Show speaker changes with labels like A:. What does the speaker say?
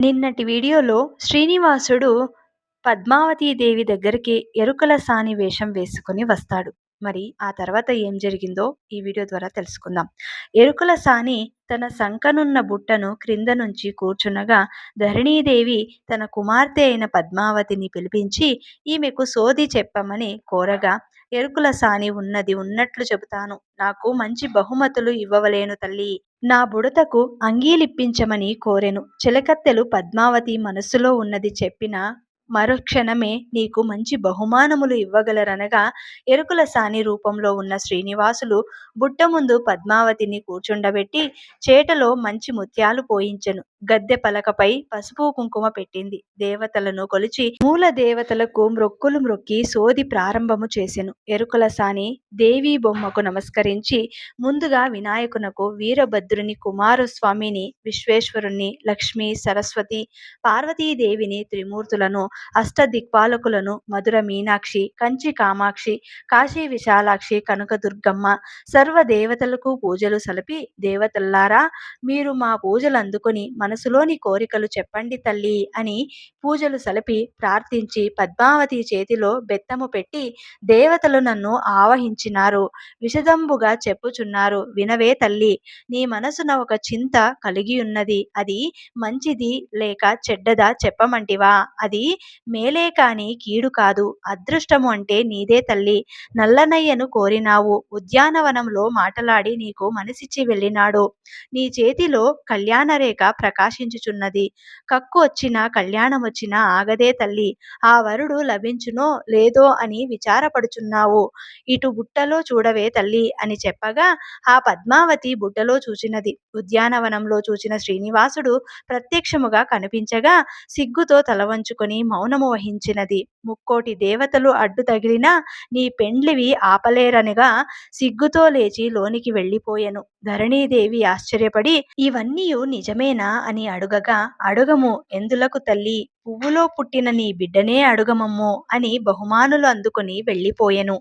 A: నిన్నటి వీడియోలో శ్రీనివాసుడు పద్మావతీదేవి దగ్గరికి ఎరుకల సాని వేషం వేసుకుని వస్తాడు. మరి ఆ తర్వాత ఏం జరిగిందో ఈ వీడియో ద్వారా తెలుసుకుందాం. ఎరుకల సాని తన సంకనున్న బుట్టను క్రింద నుంచి కూర్చునగా ధరణీదేవి తన కుమార్తె అయిన పద్మావతిని పిలిపించి ఈమెకు సోది చెప్పమని కోరగా ఎరుకుల సాని ఉన్నది ఉన్నట్లు చెబుతాను. నాకు మంచి బహుమతులు ఇవ్వవలేను తల్లి. నా బుడతకు అంగీలిప్పించమని కోరెను. చిలకత్తెలు పద్మావతి మనస్సులో ఉన్నది చెప్పిన మరుక్షణమే నీకు మంచి బహుమానములు ఇవ్వగలరనగా ఎరుకుల సాని రూపంలో ఉన్న శ్రీనివాసులు బుట్ట ముందు పద్మావతిని కూర్చుండబెట్టి చేటలో మంచి ముత్యాలు పోయించెను. గద్దె పలకపై పసుపు కుంకుమ పెట్టింది. దేవతలను కొలిచి మూల దేవతలకు మ్రొక్కులు మ్రొక్కి సోది ప్రారంభము చేసెను. ఎరుకుల సాని దేవి బొమ్మకు నమస్కరించి ముందుగా వినాయకునకు వీరభద్రుని కుమారస్వామిని విశ్వేశ్వరుణ్ణి లక్ష్మి సరస్వతి పార్వతీదేవిని త్రిమూర్తులను అష్టదిక్పాలకులను మధుర మీనాక్షి కంచి కామాక్షి కాశీ విశాలాక్షి కనకదుర్గమ్మ సర్వ దేవతలకు పూజలు సలిపి దేవతల్లారా మీరు మా పూజలు అందుకొని మనసులోని కోరికలు చెప్పండి తల్లి అని పూజలు సలిపి ప్రార్థించి పద్మావతి చేతిలో బెత్తము పెట్టి దేవతలు నన్ను ఆవహించినారు విషదంబుగా చెప్పుచున్నారు. వినవే తల్లి నీ మనసున ఒక చింత కలిగి ఉన్నది. అది మంచిది లేక చెడ్డదా చెప్పమంటివా? అది మేలే కాని కీడు కాదు. అదృష్టము అంటే నీదే తల్లి. నల్లనయ్యను కోరినావు. ఉద్యానవనంలో మాటలాడి నీకు మనసిచ్చి వెళ్ళినాడు. నీ చేతిలో కళ్యాణరేఖ ప్రకాశించుచున్నది. కక్కు వచ్చినా కళ్యాణం వచ్చినా ఆగదే తల్లి. ఆ వరుడు లభించునో లేదో అని విచారపడుచున్నావు. ఇటు బుట్టలో చూడవే తల్లి అని చెప్పగా ఆ పద్మావతి బుట్టలో చూచినది. ఉద్యానవనంలో చూచిన శ్రీనివాసుడు ప్రత్యక్షముగా కనిపించగా సిగ్గుతో తల వంచుకొని మౌనము వహించినది. ముక్కోటి దేవతలు అడ్డు తగిలినా నీ పెండ్లివి ఆపలేరనిగా సిగ్గుతో లేచి లోనికి వెళ్ళిపోయెను. ధరణీదేవి ఆశ్చర్యపడి ఇవన్నీ నిజమేనా అని అడుగగా అడుగము ఎందులకు తల్లి? పువ్వులో పుట్టిన నీ బిడ్డనే అడుగమమ్ము అని బహుమానులు అందుకొని వెళ్ళిపోయెను.